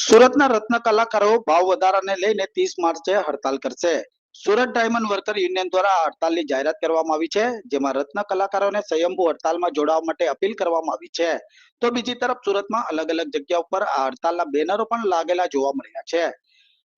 સુરતના રત્ન કલાકારો ભાવ વધારાને લઈને ત્રીસ માર્ચે હડતાલ કરશે. સુરત ડાયમંડ વર્કર યુનિયન દ્વારા હડતાલની જાહેરાત કરવામાં આવી છે, જેમાં રત્ન કલાકારોને સ્વયંભૂ હડતાલમાં જોડાવા માટે અપીલ કરવામાં આવી છે. તો બીજી તરફ સુરતમાં અલગ અલગ જગ્યા ઉપર આ હડતાલના બેનરો પણ લાગેલા જોવા મળ્યા છે.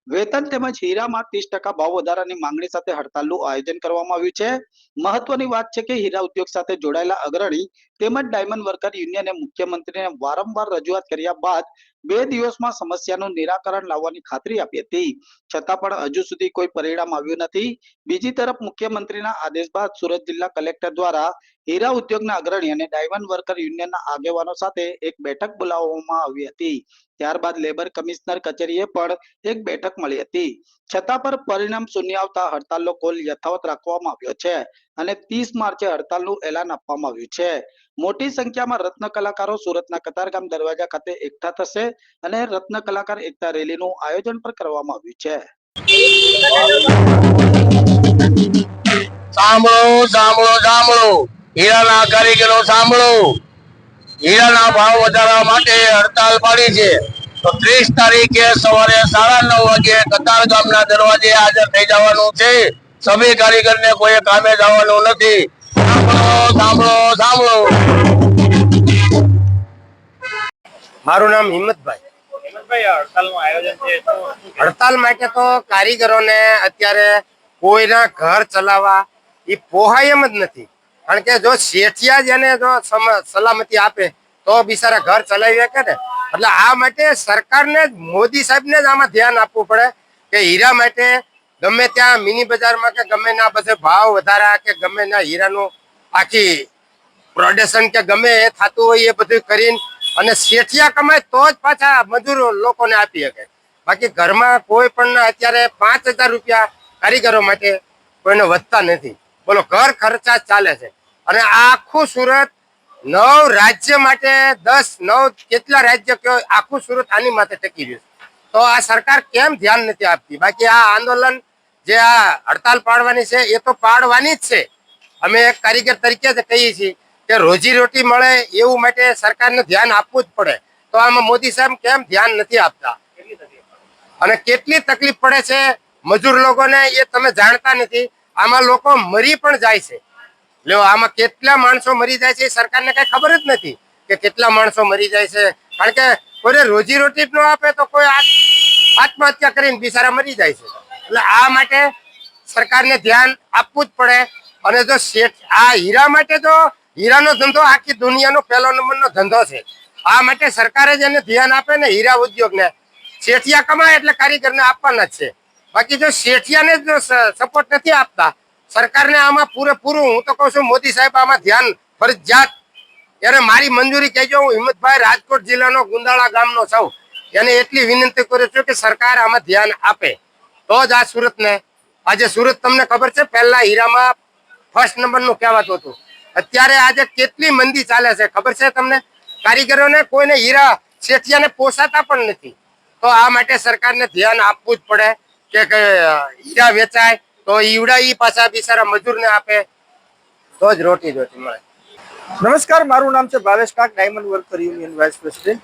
વેતન તેમજ હીરામાં ત્રીસ ટકા ભાવ વધારાની માંગણી સાથે હડતાલનું આયોજન કરવામાં આવ્યું છે. મહત્વની વાત છે કે હીરા ઉદ્યોગ સાથે જોડાયેલા અગ્રણી તેમજ ડાયમંડ વર્કર યુનિયને મુખ્યમંત્રીને વારંવાર રજૂઆત કર્યા બાદ બે દિવસમાં સમસ્યાનું નિરાકરણ લાવવાની ખાતરી આપી હતી. છતાં પણ હજુ સુધી કોઈ પરિણામ આવ્યું નથી. બીજી તરફ મુખ્યમંત્રીના આદેશ બાદ સુરત જિલ્લા કલેક્ટર દ્વારા હીરા ઉદ્યોગના અગ્રણી અને ડાયમંડ વર્કર યુનિયનના આગેવાનો સાથે એક બેઠક બોલાવવામાં આવી હતી. ત્યારબાદ લેબર કમિશનર કચેરીએ પણ એક બેઠક મળી હતી. છતાં પર પરિણામ શૂન્ય આવતા હડતાલનો કોલ યથાવત રાખવામાં આવ્યો છે. અને ત્રીસ માર્ચે હડતાલનું એલાન આપવામાં આવ્યું છે. મોટી સંખ્યામાં રત્ન કલાકારો સુરતના કતારગામ દરવાજા ખાતે એકઠા થશે અને રત્ન કલાકાર એકતા રેલીનું આયોજન પણ કરવામાં આવ્યું છે. સાંભળો સાંભળો સાંભળો. હીરાના કારીગરો સાંભળો. હીરાના ભાવ વધારવા માટે હડતાલ પાડી છે. તો ત્રીસ તારીખે સવારે સાડા નવ વાગે કતાર ગામના દરવાજે હાજર થઈ જવાનું છે. સભી કારીગરને કોઈ કામે જવાનું નથી. સાંભળો સાંભળો સાંભળો. મારું નામ હિંમતભાઈ? હડતાલ માટે તો કારીગરોને અત્યારે કોઈના ઘર ચલાવવા એ પોહાય એમ જ નથી. કારણ કે જો શેઠિયા જ એને જો સલામતી આપે તો બિચારા ઘર ચલાવી શકે ને. એટલે આ માટે સરકારને જ મોદી સાહેબને જ આમાં ધ્યાન આપવું પડે કે હીરા માટે ગમે ત્યાં મિની બજારમાં કે ગમે ના બધે ભાવ વધારા કે ગમે ના હીરાનું આખી પ્રોડક્શન કે ગમે એ થતું હોય એ બધું કરીને અને શેઠિયા કમાય તો જ પાછા મજૂર લોકોને આપી શકે. બાકી ઘરમાં કોઈ પણ અત્યારે પાંચ હજાર રૂપિયા કારીગરો માટે કોઈને વધતા નથી. બોલો, ઘર ખર્ચા ચાલે છે. અને આખું સુરત નવ રાજ્ય માટે દસ નવ કેટલા રાજ્ય કયો આખું સુરત આની માટે ટકી રહ્યું તો આ સરકાર કેમ ધ્યાન નથી આપતી? બાકી આ આંદોલન જે આ હડતાલ પાડવાની છે, એ તો પાડવાની જ છે. અમે એક કારીગર તરીકે જ કહીએ છીએ કે રોજી રોટી મળે એવું માટે સરકારને ધ્યાન આપવું જ પડે. તો આમાં મોદી સાહેબ કેમ ધ્યાન નથી આપતા? અને કેટલી તકલીફ પડે છે મજૂર લોકોને એ તમે જાણતા નથી. આમાં લોકો મરી પણ જાય છે. લ્યો, આમાં કેટલા માણસો મરી જાય છે સરકારને કઈ ખબર જ નથી કે કેટલા માણસો મરી જાય છે. કારણ કે કોઈને રોજી રોટી જ ન આપે તો કોઈ આત્મહત્યા કરીને બિચારા મરી જાય છે. એટલે આ માટે સરકારને ધ્યાન આપવું જ પડે. અને જો શેઠ, આ હીરા માટે તો હીરાનો ધંધો આખી દુનિયાનો પહેલો નંબરનો ધંધો છે. આ માટે સરકારે જ એને ધ્યાન આપે ને હીરા ઉદ્યોગને. શેઠિયા કમાય એટલે કારીગરને આપવાના જ છે. બાકી જો શેઠિયાને જ સપોર્ટ નથી આપતા, સરકારને આમાં પૂરેપૂરું, હું તો કહું છું, મોદી સાહેબ આમાં ધ્યાન ફરજિયાત. એને મારી મંજૂરી કહેજો, હું હિંમતભાઈ રાજકોટ જિલ્લાનો ગુંદાળા ગામનો છું. એને એટલી વિનંતી કરું છું કે સરકાર આમાં ધ્યાન આપે. તો જ આ સુરતને. આજે સુરત તમને ખબર છે, પહેલા હીરામાં ફર્સ્ટ નંબરનું કહેવાતું હતું. અત્યારે આજે કેટલી મંદી ચાલે છે, ખબર છે તમને? કારીગરોને કોઈને હીરા શેઠિયાને પોસાતા પણ નથી. તો આ માટે સરકારને ધ્યાન આપવું જ પડે કે કે, હીરા વેચાય, તો ઈવડા ઈ પાછા બિચારા મજૂરને આપે. તો જ રોટી રોટી મળે. નમસ્કાર, મારું નામ છે Bhavesh Kak, diamond worker union vice president.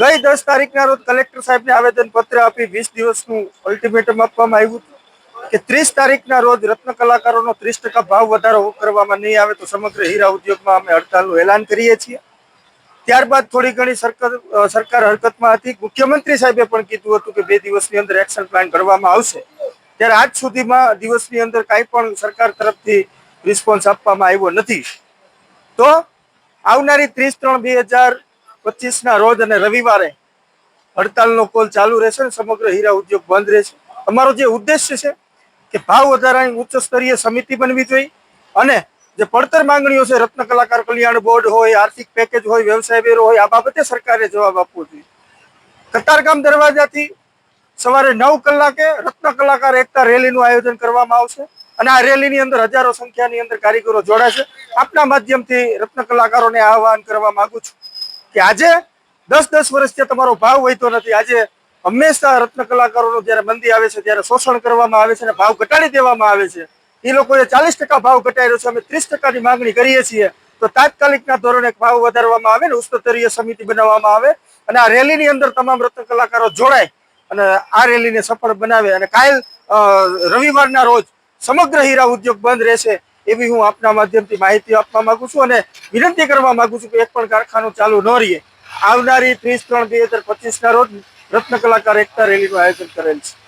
ગઈ દસ તારીખના રોજ કલેક્ટર સાહેબને આવેદન પત્ર આપી વીસ દિવસનું અલ્ટિમેટમ આપવામાં આવ્યું હતું કે ત્રીસ તારીખના રોજ રત્ન કલાકારોનો ત્રીસ ટકા ભાવ વધારો કરવામાં નહીં આવે તો સમગ્ર હીરા ઉદ્યોગમાં અમે હડતાલનું એલાન કરીએ છીએ. ત્યારબાદ થોડી ઘણી સરકાર સરકાર હરકતમાં હતી. મુખ્યમંત્રી સાહેબે પણ કીધું હતું કે બે દિવસની અંદર એક્શન પ્લાન કરવામાં આવશે. ત્યારે આજ સુધીમાં દિવસની અંદર કાંઈ પણ સરકાર તરફથી રિસ્પોન્સ આપવામાં આવ્યો નથી. તો આવનારી ત્રીસ ત્રણ બે હજાર પચીસના રોજ અને રવિવારે હડતાલનો કોલ ચાલુ રહેશે સમગ્ર હીરા ઉદ્યોગ બંધ રહેશે. અમારો જે ઉદ્દેશ્ય છે કે ભાવ વધારાની ઉચ્ચ સ્તરીય સમિતિ બનવી જોઈએ અને જે પડતર માંગણીઓ છે, રત્ન કલાકાર કલ્યાણ બોર્ડ હોય, આર્થિક પેકેજ હોય, વ્યવસાય વેરો હોય, આ બાબતે સરકારે જવાબ આપવો જોઈએ. કતારગામ દરવાજાથી સવારે નવ કલાકે રત્ન કલાકાર એકતા રેલીનું આયોજન કરવામાં આવશે અને આ રેલીની અંદર હજારો સંખ્યાની અંદર કારીગરો જોડાશે. આપના માધ્યમથી રત્ન કલાકારોને આહવાન કરવા માંગુ છું. કે આજે દસ દસ વર્ષથી તમારો ભાવ વહેતો નથી. આજે હંમેશા રત્ન કલાકારોનો જ્યારે મંદી આવે છે, ત્યારે શોષણ કરવામાં આવે છે અને ભાવ ઘટાડી દેવામાં આવે છે. એ લોકોએ ચાલીસ ટકા ભાવ ઘટાડ્યો છે. અમે ત્રીસ ટકાની માંગણી કરીએ છીએ. તો તાત્કાલિકના ધોરણે ભાવ વધારવામાં આવે ને ઉચ્ચસ્તરીય સમિતિ બનાવવામાં આવે અને આ રેલીની અંદર તમામ રત્ન કલાકારો જોડાય અને આ રેલીને સફળ બનાવે. અને કાયલ રવિવારના રોજ સમગ્ર હીરા ઉદ્યોગ બંધ રહેશે. એવી હું આપના માધ્યમથી માહિતી આપવા માંગુ છું અને વિનંતી કરવા માંગુ છું કે એક પણ કારખાનું ચાલુ ન રહીએ. આવનારી ત્રીસ ત્રણ બે હજાર પચીસના રોજ રત્ન કલાકાર એકતા રેલીનું આયોજન કરેલ છે.